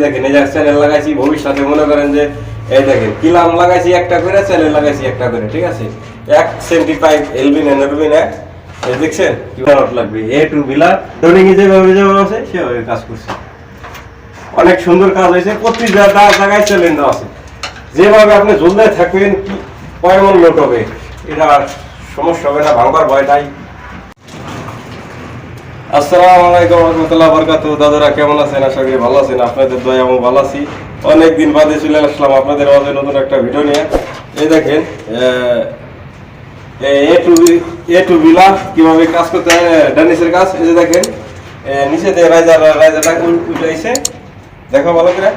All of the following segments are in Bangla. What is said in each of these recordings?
দেখেন, এই যে চ্যানেল লাগাইছি, ভবিষ্যতে মনে করেন যে, এই দেখেন, কিলাম লাগাইছি একটা করে, চ্যানেল লাগাইছি একটা করে, ঠিক আছে? এক এলবিন এনরবিন এই দেখছেন? কি লাগবে এ টু ধরে নিয়ে যেভাবে আছে, সেভাবে কাজ করছে। অনেক সুন্দর কাজ হয়েছে, প্রতিটা দা- জায়গায় চ্যানেল দেওয়া আছে। যেভাবে আপনি জলদায় থাকবেন, কি কয় মন লোট হবে? এটা সমস্যা হবে না, ভাঙবার ভয় নাই। আসসালামু আলাইকুম রহমতুল্লাহ বরকাত দাদারা কেমন আছেন? আশা করি ভালো আছেন। আপনাদের দয়া ভালো আছি। অনেক দিন বাদে চলে আসলাম আপনাদের মাঝে নতুন একটা ভিডিও এই দেখেন, এ টু এ টু বিলা কীভাবে কাজ করতে হয় ড্যানিসের কাজ। এই যে দেখেন নিচে দিয়ে রাইজার, রাইজারটা উঠাইছে। দেখো ভালো করে।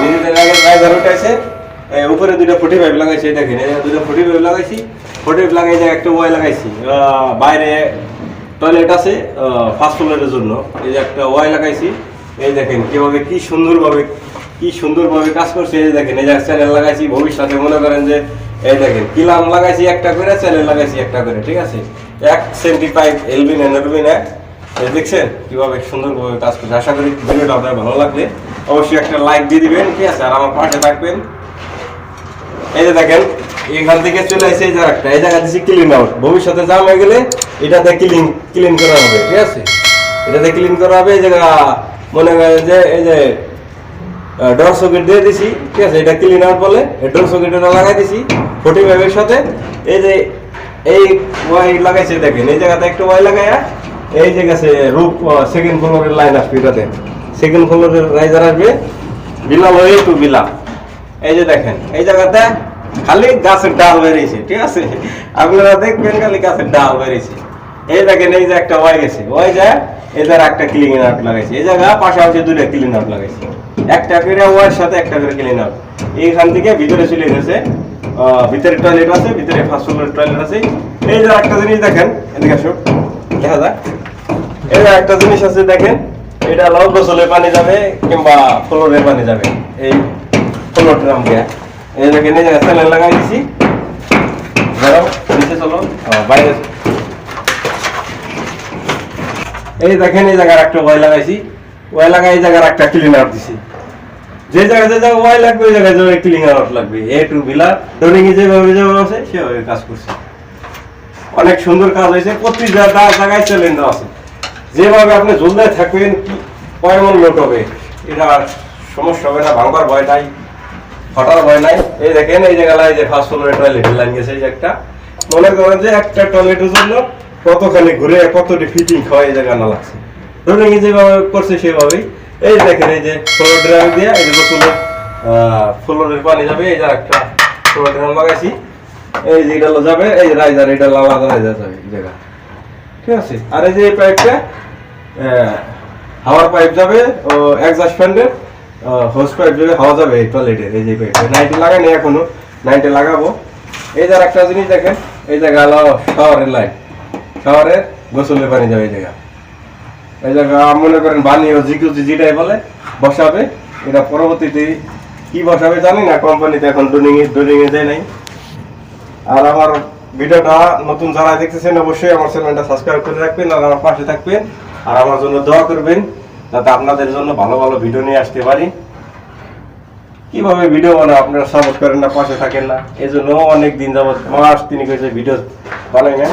নিচে উঠাইছে। উপরে দুটো ফুটি পাইপ লাগাইছে দেখেন। দুটো ফুটি পাইপ লাগাইছি। ফুটি পাইপ লাগাই যে একটা ওয়াই লাগাইছি। বাইরে টয়লেট আছে ফার্স্ট ফ্লোরের জন্য। এই যে একটা ওয়াই লাগাইছি, এই দেখেন কীভাবে কি সুন্দরভাবে কি সুন্দরভাবে কাজ করছে, এই দেখেন, এই যে চ্যানেল লাগাইছি, ভবিষ্যতে মনে করেন যে, এই দেখেন, কিলাম লাগাইছি একটা করে চ্যানেল লাগাইছি একটা করে, ঠিক আছে? এক সেন্টি পাইপ এলবিন এনরবিন এই দেখছেন কীভাবে সুন্দরভাবে কাজ করছে। আশা করি ভিডিওটা আপনার ভালো লাগলে অবশ্যই একটা লাইক দিয়ে দিবেন, ঠিক আছে? আর আমার পাশে থাকবেন। এই যে দেখেন এখান থেকে চলে আসছে এই জায়গাটা। এই জায়গা দিচ্ছি ক্লিন আউট ভবিষ্যতে জাম হয়ে গেলে এটাতে ক্লিন ক্লিন করা হবে, ঠিক আছে? এটাতে ক্লিন করা হবে, এই জায়গা মনে করেন যে এই যে ডোর সকেট দিয়ে দিছি, ঠিক আছে? এটা ক্লিন আউট বলে এই ডোর সকেট এটা লাগাই দিছি ফোর্টি ফাইভের সাথে। এই যে, এই ওয়াই লাগাইছে দেখেন, এই জায়গাতে একটা ওয়াই লাগাইয়া, এই যে গেছে রূপ সেকেন্ড ফ্লোরের লাইন আসবে এটাতে। সেকেন্ড ফ্লোরের রাইজার আসবে, বিলাল হয়ে একটু বিলাল। এই যে দেখেন, এই জায়গাতে খালি গাছের ডাল বেরিয়েছে, ঠিক আছে? আপনারা দেখবেন খালি গাছের ডাল বেরিয়েছে। এই দেখেন, এই যে একটা ওয়াই গেছে। ওয়াই যায় এই জায়গা একটা ক্লিন আউট লাগাইছে। এই জায়গা পাশাপাশি দুটো ক্লিন আউট লাগাইছে। একটা করে ওয়ার সাথে একটা করে ক্লিন আউট এইখান থেকে ভিতরে চলে গেছে ভিতরে টয়লেট আছে, ভিতরে ফার্স্ট ফ্লোরের টয়লেট আছে। এই যে একটা জিনিস দেখেন, এদিকে আসো দেখা যায় এই একটা জিনিস আছে, দেখেন, এটা হলো গোসলে পানি যাবে কিংবা ফ্লোরে পানি যাবে। এই ফ্লোর ড্রাম দিয়ে এই দেখেন এই জায়গায় লাগাই দিছি ধরো নিচে চলো বাইরে এই দেখেন এই জায়গার একটা ওয়াই লাগাইছি ওয়াই লাগাই এই জায়গার একটা ক্লিনার দিছি যে জায়গায় যে জায়গায় ওয়াই লাগবে ওই জায়গায় যে ক্লিনার লাগবে এ টু বিলার ডোরিং যেভাবে যেভাবে আছে সেভাবে কাজ করছে অনেক সুন্দর কাজ হয়েছে প্রতি জায়গায় চ্যালেঞ্জ আছে যেভাবে আপনি জলদায় থাকবেন কয় মন লোট হবে এটা সমস্যা হবে না ভাঙবার ভয় নাই হঠাৎ ভয় নাই। এই দেখেন, এই জায়গায় যে ফার্স্ট ফ্লোরে টয়লেটের লাইন গেছে এই একটা। মনে করেন যে একটা টয়লেটের জন্য কতখানি ঘুরে, কতটি ফিটিং হয় এই জায়গা না লাগছে। ধরুন যেভাবে করছে সেভাবেই। এই দেখেন, এই যে ফ্লোর ড্রাম দিয়ে, এই যে গোসলের ফ্লোরের পানি যাবে, এই যে একটা ফ্লোর ড্রাম লাগাইছি। এই যে এটা যাবে, এই রাইজার এটা আলাদা রাইজার যাবে এই জায়গা। ঠিক আছে? আর এই যে এই পাইপটা হাওয়ার পাইপ যাবে, ও এক্সস্ট ফ্যানের হোস পাইপ যাবে হাওয়া যাবে এই টয়লেটের এই যে পাইপ নাইনটি লাগাইনি এখনও নাইনটি লাগাবো। এই যে একটা জিনিস দেখেন, এই জায়গা হলো শাওয়ারের লাইন শাওয়ারের গোসলের পানি যাবে এই জায়গা। এই জায়গা, মনে করেন বানি ও জিকুজি যেটাই বলে, বসাবে। এটা পরবর্তীতে কি বসাবে জানি না, কোম্পানিতে এখন ডোনিং এ ডোনিং এ দেয় নাই। আর আমার ভিডিওটা নতুন যারা দেখতেছেন, অবশ্যই আমার চ্যানেলটা সাবস্ক্রাইব করে রাখবেন, আর আমার পাশে থাকবেন, আর আমার জন্য দোয়া করবেন। যাতে আপনাদের জন্য ভালো ভালো ভিডিও নিয়ে আসতে পারি। কীভাবে ভিডিও বানাও, আপনারা সাপোর্ট করেন না, পাশে থাকেন না। এই জন্য অনেক দিন যাবত মাস তিনি ভিডিও বানাই না